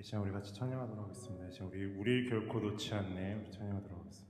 이 시간 우리 같이 찬양하도록 하겠습니다. 지금 우리 우리 결코 놓지 않네 우리 찬양하도록 하겠습니다.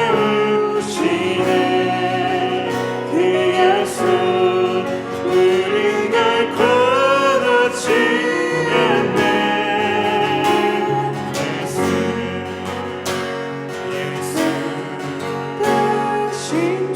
she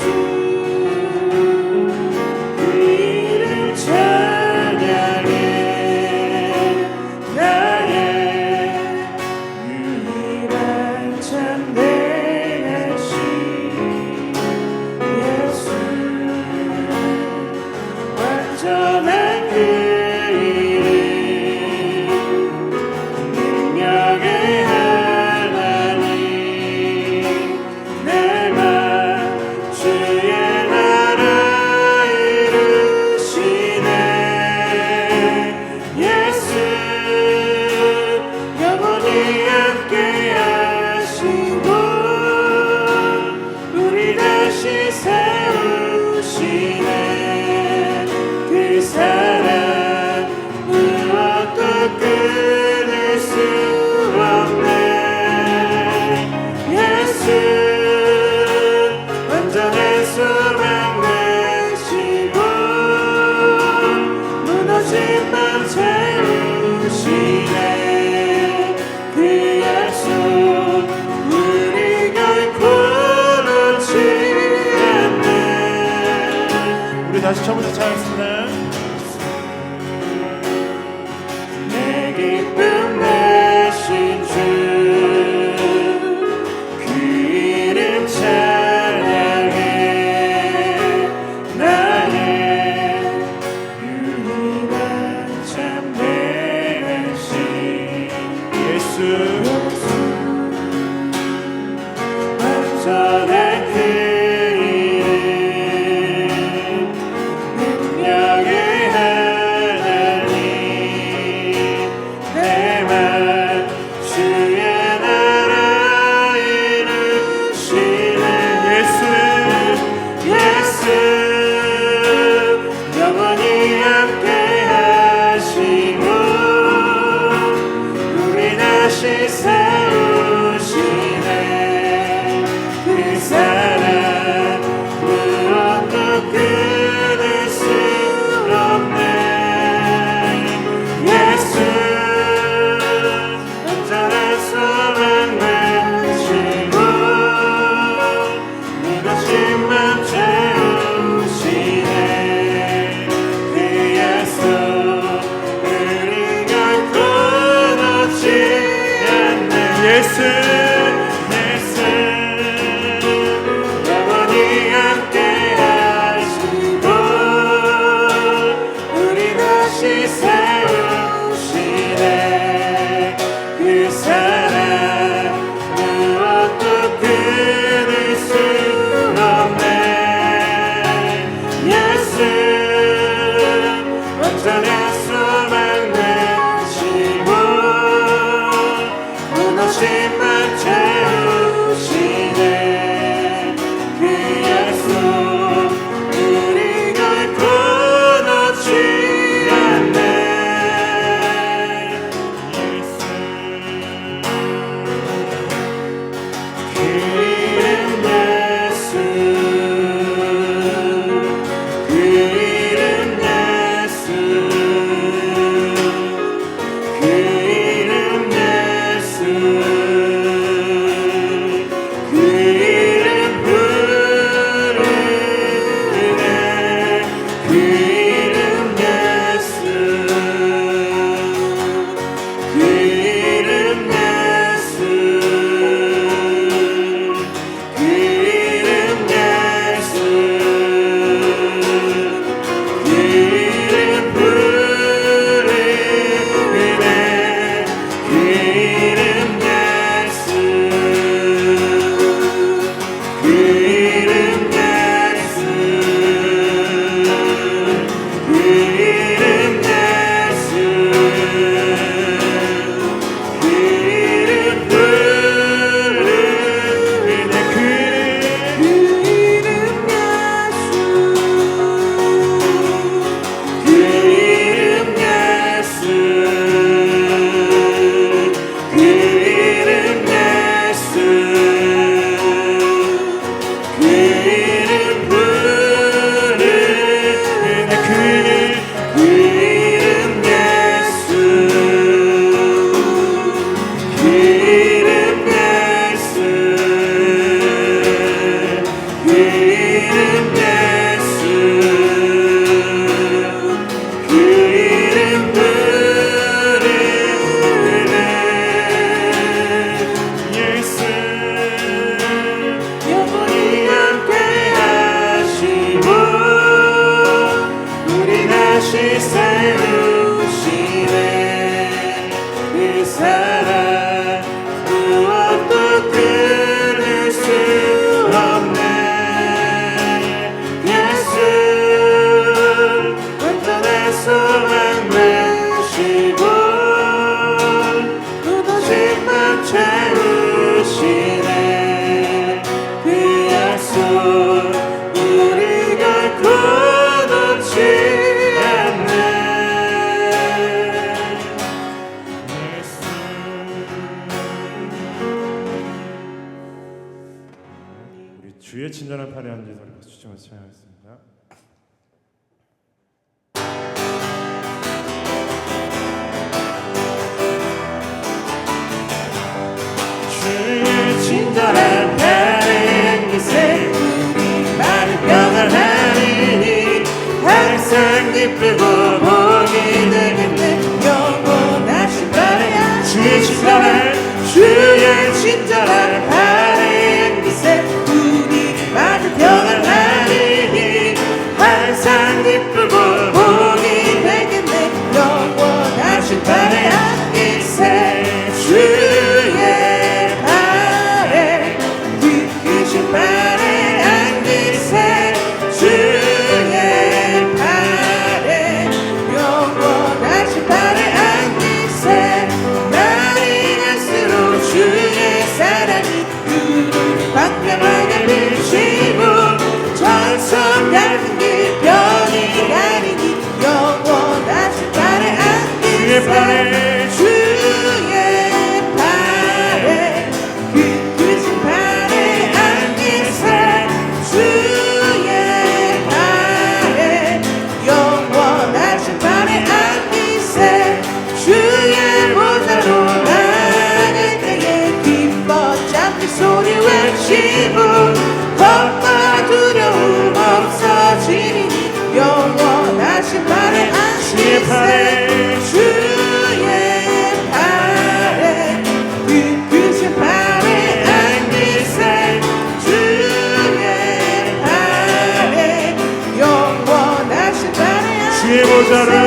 주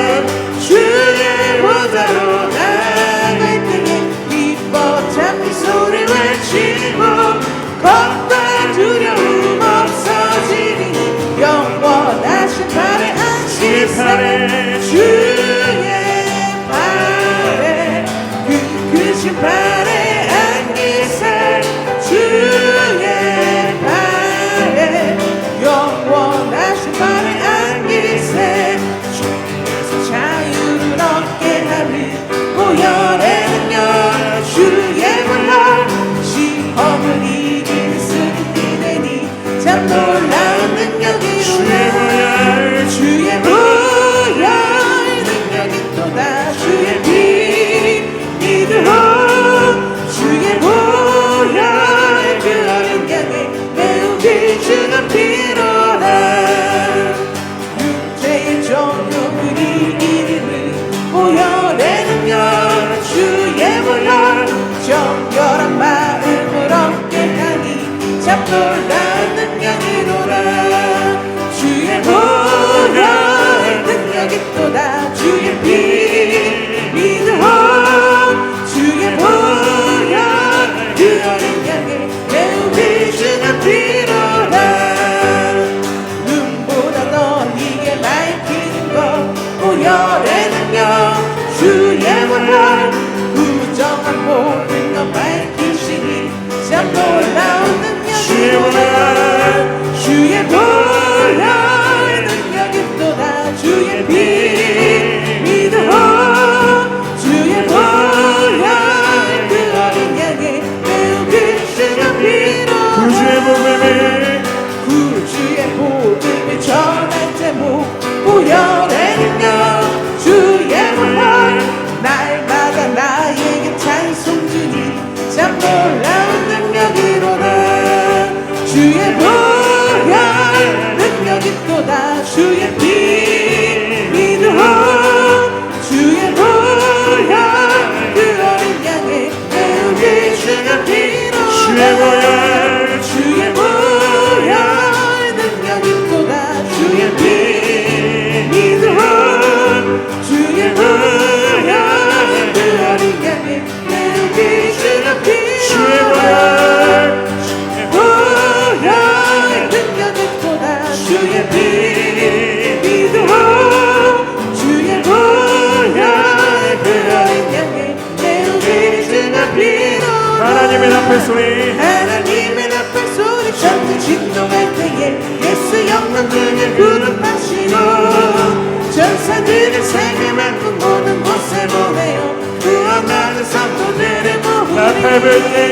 seguime tu modo non se lo veo tu andare santo dere mo la pebele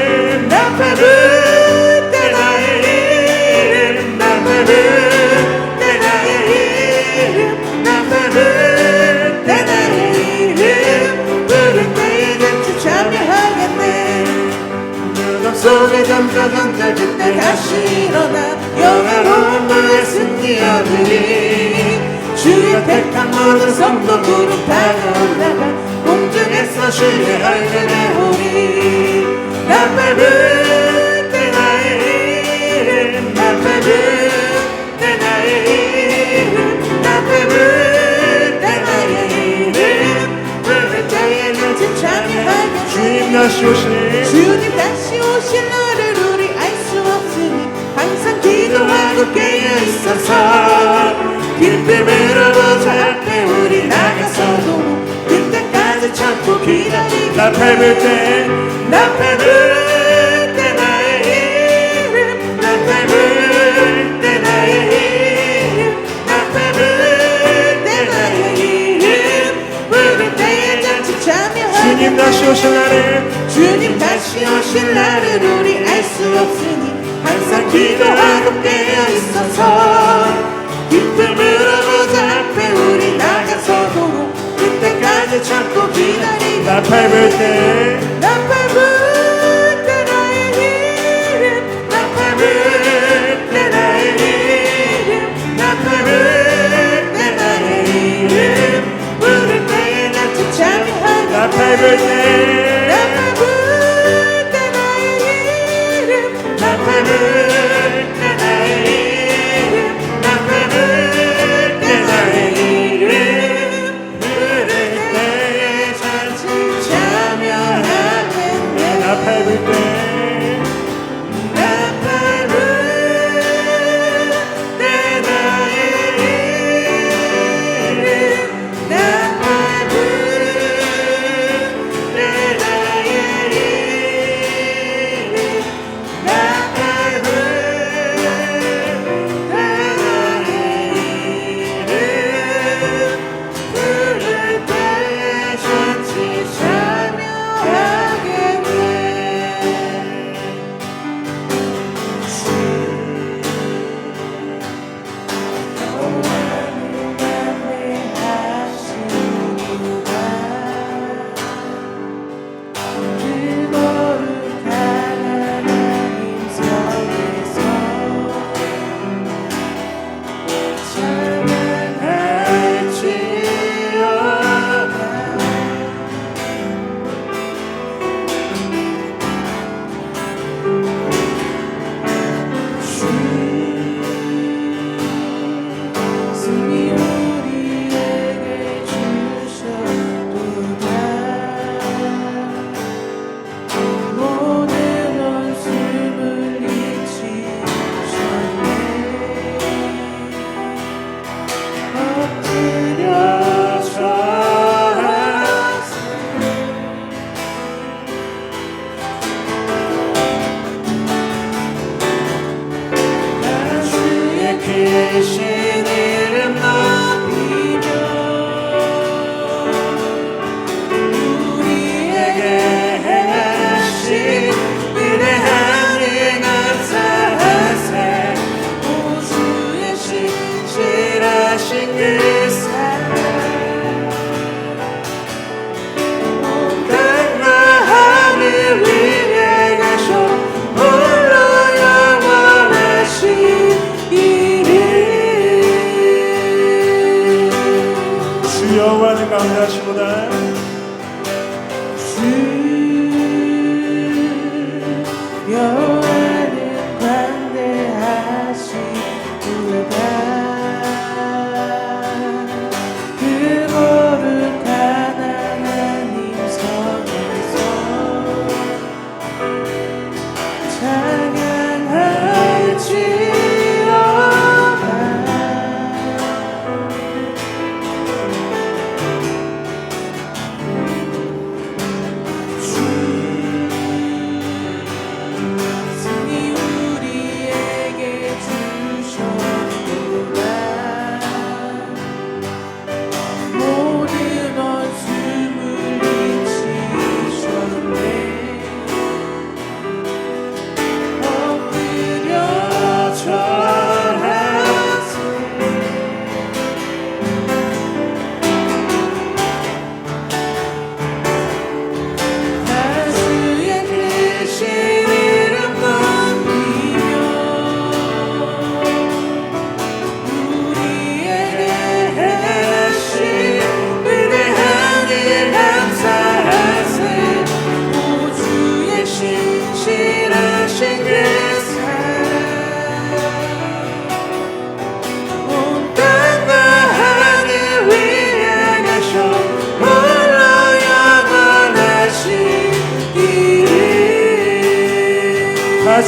la pebele te la ere la pebele Söyledim kadın da gitti her şeyin ona Yorulur mu esin diye bilir peccatori santo loro perdono un genessa sceglie ai tenevoli la bevete naire la bevete naire la bevete naire bevete naire ci nasce uscire ci nasce uscire 밟을 때, 나 밟을 때 나의 힘, 나 밟을 때 나의 힘, 나 밟을 때 나의 힘, 부를 때에 잔치 참여하 주님 다시 오실 날을, 주님 다시 오실 날을 우리 알 수 없으니 항상 기도하고 깨어 있어서 기쁨으로 보자 앞에 우리 나가서도 그때까지 참고 기다려. Happy day.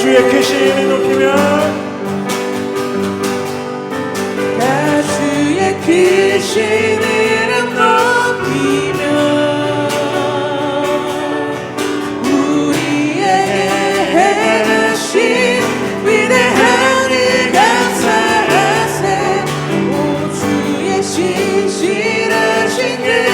주의 귀신을 높이며 나 주의 귀신을 이름 높이며 우리의 해하신 위대한 일 감사하세. 오 주의 신실하신 일